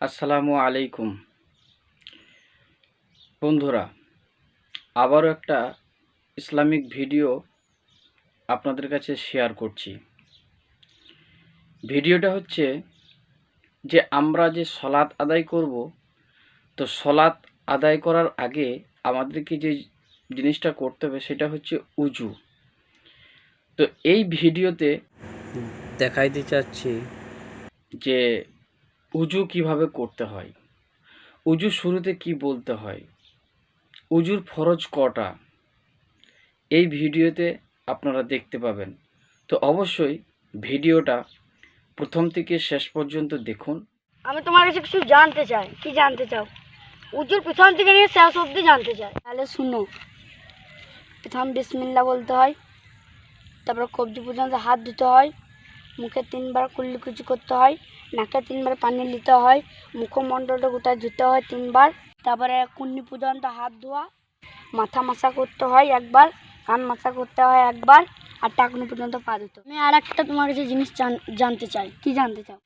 আসসালামু আলাইকুম। বন্ধুরা, আবারও একটা ইসলামিক ভিডিও আপনাদের কাছে শেয়ার করছি। ভিডিওটা হচ্ছে যে আমরা যে সলাৎ আদায় করব, তো সলাৎ আদায় করার আগে আমাদেরকে যে জিনিসটা করতে হবে সেটা হচ্ছে উজু। তো এই ভিডিওতে দেখাইতে চাচ্ছি যে উজু কীভাবে করতে হয়? উজু শুরুতে কি বলতে হয়? উজুর ফরজ কটা? এই ভিডিওতে আপনারা দেখতে পাবেন। তো অবশ্যই ভিডিওটা প্রথম থেকে শেষ পর্যন্ত দেখুন। আমি তোমার কাছে কিছু জানতে চাই। কি জানতে চাও? উজুর প্রথম থেকে নিয়ে শেষ অবধি জানতে চাই। তাহলে শুনো। প্রথম বিসমিল্লা বলতে হয়, তারপর কবজি পর্যন্ত হাত ধুতে হয় মুখে তিনবার কুল্লিকুচি করতে হয়, নাকে তিনবার পানি নিতে হয় মুখমণ্ডলটা গোটায় ধুতে হয় তিনবার, তারপরে কুন্নি পর্যন্ত হাত ধোয়া, মাথা মাসা করতে হয় একবার, কান মাসা করতে হয় একবার, আর টাকনু পর্যন্ত পা ধুতে আমি আর একটা তোমার কাছে জিনিস জান- জানতে চাই। কি জানতে চাও?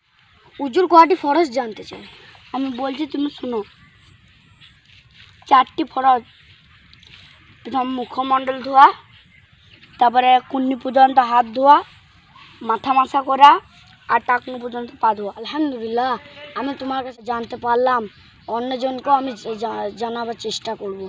উজুর কয়টি ফরজ জানতে চাই। আমি বলছি তুমি শুনো। চারটি ফরজ প্রথম মুখমণ্ডল ধোয়া, তারপরে কুন্নি পর্যন্ত হাত ধোয়া মাথা মাসা করা আর টাকনু পর্যন্ত পা ধোয়া। আলহামদুলিল্লাহ, আমি তোমার কাছে জানতে পারলাম, অন্যজনকেও আমি জানাবার চেষ্টা করব।